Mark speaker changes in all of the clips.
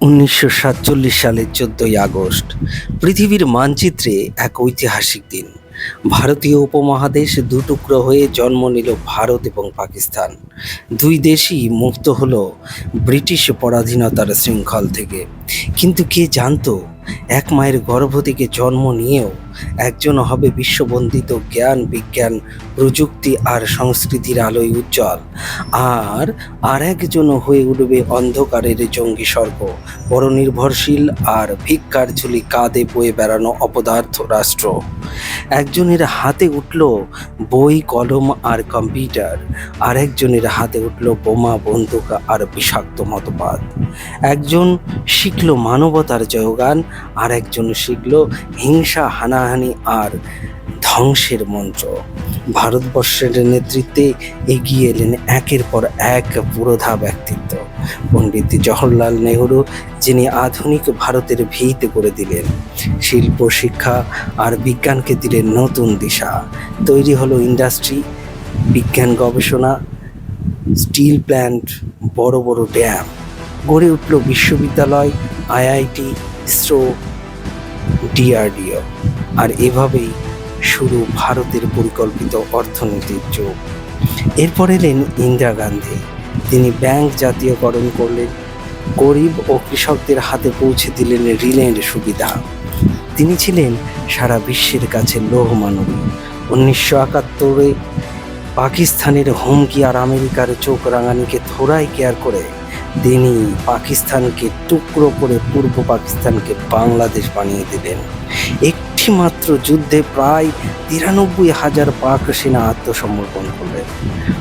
Speaker 1: উনিশশো সাতচল্লিশ সালের চোদ্দই আগস্ট, পৃথিবীর মানচিত্রে এক ঐতিহাসিক দিন। ভারতীয় উপমহাদেশ দুটুকরো হয়ে জন্ম নিল ভারত এবং পাকিস্তান। দুই দেশই মুক্ত হল ব্রিটিশ পরাধীনতার শৃঙ্খল থেকে। কিন্তু কে জানতো, এক মায়ের গর্ভ থেকে জন্ম নিয়েও একজন হবে বিশ্ববন্দিত জ্ঞান বিজ্ঞান, প্রযুক্তি আর সংস্কৃতির আলোয় উজ্জ্বল। আর আর একজন হয়ে উঠবে অন্ধকারের জঙ্গি স্বর্গ। পরনির্ভরশীল আর ভিক্ষার ঝুলি কাঁধে বয়ে বেড়ানো অপদার্থ রাষ্ট্র। একজনের হাতে উঠল বই, কলম আর কম্পিউটার। আর একজনের হাতে উঠল বোমা, বন্দুক আর বিষাক্ত মতবাদ। একজন শিখল মানবতার জয়গান, আর একজন শিখল হিংসা, হানাহানি আর ধ্বংসের মন্ত্র ভারতবর্ষের নেতৃত্বে এগিয়ে এলেন একের পর এক পুরোধা ব্যক্তিত্ব। পণ্ডিত জওহরলাল নেহরু, যিনি আধুনিক ভারতের ভিত করে দিলেন। শিল্প, শিক্ষা আর বিজ্ঞানকে দিলেন নতুন দিশা। তৈরি হলো ইন্ডাস্ট্রি, বিজ্ঞান গবেষণা, স্টিল প্ল্যান্ট, বড় বড় ড্যাম। গড়ে উঠল বিশ্ববিদ্যালয় আইআইটি ইসরো ডিআরডিও, আর এভাবেই শুরু ভারতের পরিকল্পিত অর্থনীতির যুগ। এরপর এলেন ইন্দিরা গান্ধী। তিনি ব্যাংক জাতীয়করণ করলেন, গরিব ও কৃষকদের হাতে পৌঁছে দিলেন ঋণের সুবিধা। তিনি ছিলেন সারা বিশ্বের কাছে লৌহ মানবী উনিশশো একাত্তরে পাকিস্তানের হুমকি আর আমেরিকার চোখ রাঙানিকে থোড়াই কেয়ার করে তিনি পাকিস্তানকে টুকরো করে পূর্ব পাকিস্তানকে বাংলাদেশ বানিয়ে দিলেন একটি মাত্র যুদ্ধে প্রায় তিরানব্বই হাজার পাক সেনা আত্মসমর্পণ করলেন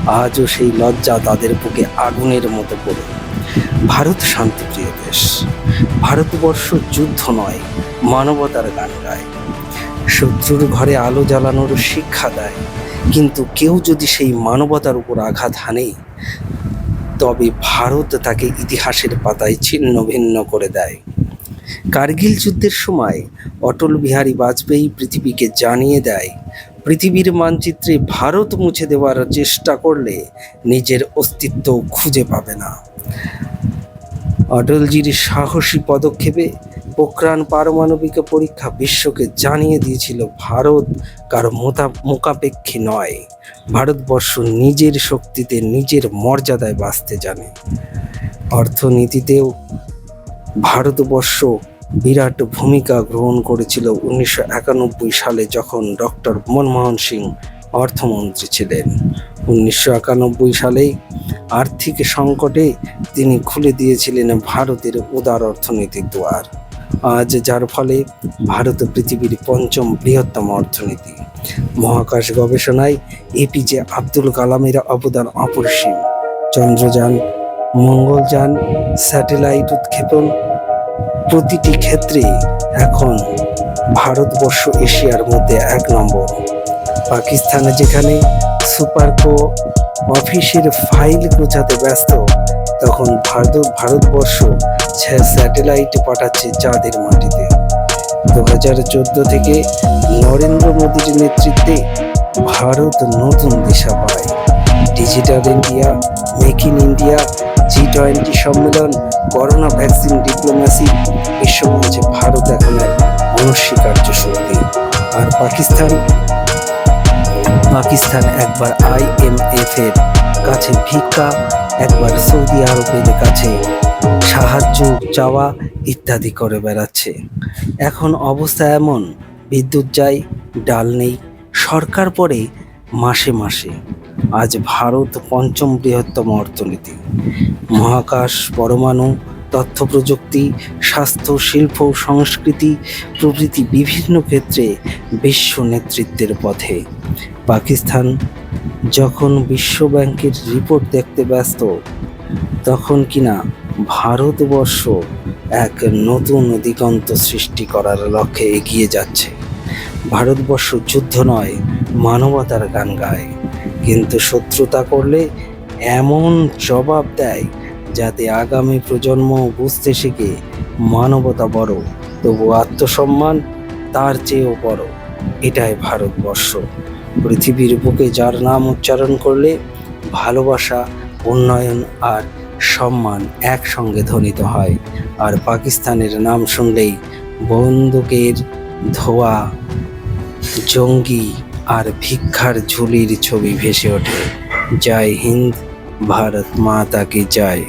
Speaker 1: আজও সেই লজ্জা তাদের বুকে আগুনের মতো পড়ে। ভারত শান্তিপ্রিয় দেশ। ভারতবর্ষ যুদ্ধ নয়, মানবতার গান গায়। শত্রুর ঘরে আলো জ্বালানোর শিক্ষা দেয়। কিন্তু কেউ যদি সেই মানবতার উপর আঘাত হানে তবে ভারত তাকে ইতিহাসের পাতায় ছিন্ন ভিন্ন করে দেয়। কার্গিল যুদ্ধের সময় অটল বিহারী বাজপেয়ী পৃথিবীকে জানিয়ে দেয়, পৃথিবীর মানচিত্রে ভারত মুছে দেওয়ার চেষ্টা করলে নিজের অস্তিত্ব খুঁজে পাবে না। অটলজির সাহসী পদক্ষেপে পোখরান পারমাণবিক পরীক্ষা বিশ্বকে জানিয়ে দিয়েছিল ভারত, কারও মোকাপেক্ষী নয়। ভারতবর্ষ নিজের শক্তিতে নিজের মর্যাদায় বাঁচতে জানে। অর্থনীতিতেও ভারতবর্ষ বিরাট ভূমিকা গ্রহণ করেছিল উনিশশো একানব্বই সালে যখন ডক্টর মনমোহন সিং অর্থমন্ত্রী ছিলেন। উনিশশো একানব্বই সালে আর্থিক সংকটে তিনি খুলে দিয়েছিলেন ভারতের উদার অর্থনীতির দুয়ার। আজ যার ফলে ভারত পৃথিবীর পঞ্চম বৃহত্তম অর্থনীতি। মহাকাশ গবেষণায় এপিজে আব্দুল কালামের অবদান অপরিসীম। চন্দ্রযান, মঙ্গলযান, স্যাটেলাইট উৎক্ষেপণ প্রতিটি ক্ষেত্রে এখন ভারতবর্ষ এশিয়ার মধ্যে এক নম্বর। পাকিস্তানে যেখানে সুপারকো অফিসের ফাইল গোছাতে ব্যস্ত, তখন ভারত ভারতবর্ষ স্যাটেলাইট পাঠাচ্ছে চাঁদের মাটিতে। দু হাজার চোদ্দ থেকে নরেন্দ্র মোদীর নেতৃত্বে ভারত নতুন দিশা পায়। Digital India, make in India, G twenty সম্মেলন, করোনা ভ্যাকসিন ডিপ্লোম্যাসি বিশ্বমঞ্চে ভারত এখন এক অনস্বীকার্য শক্তি। আর পাকিস্তান? পাকিস্তান একবার আইএমএফ এর কাছে ভিক্ষা, একবার সৌদি আরবের কাছে সাহায্য, চাওয়া ইত্যাদি করে বেড়াচ্ছে। এখন অবস্থা এমন, বিদ্যুৎ যায়, ডাল নেই, সরকার পরে মাসে মাসে। আজ ভারত পঞ্চম বৃহত্তম অর্থনীতি। মহাকাশ, পরমাণু, তথ্য প্রযুক্তি, স্বাস্থ্য, শিল্প, সংস্কৃতি প্রভৃতি বিভিন্ন ক্ষেত্রে বিশ্ব নেতৃত্বের পথে। পাকিস্তান যখন বিশ্ব ব্যাংকের রিপোর্ট দেখতে ব্যস্ত, তখন কিনা ভারতবর্ষ এক নতুন দিগন্ত সৃষ্টি করার লক্ষ্যে এগিয়ে যাচ্ছে। ভারতবর্ষ যুদ্ধ নয়, মানবতার গান গায়। কিন্তু শত্রুতা করলে এমন জবাব দেয় যাতে আগামী প্রজন্ম বুঝতে শিখে মানবতা বড়, তবু আত্মসম্মান তার চেয়েও বড়। এটাই ভারতবর্ষ। পৃথিবীর বুকে যার নাম উচ্চারণ করলে ভালোবাসা, উন্নয়ন আর সম্মান একসঙ্গে ধ্বনিত হয়। আর পাকিস্তানের নাম শুনলেই বন্দুকের ধোয়া, জঙ্গি আর ভিক্ষার ঝুলির ছবি ভেসে ওঠে। জয় হিন্দ, ভারত মাতা কি জয়?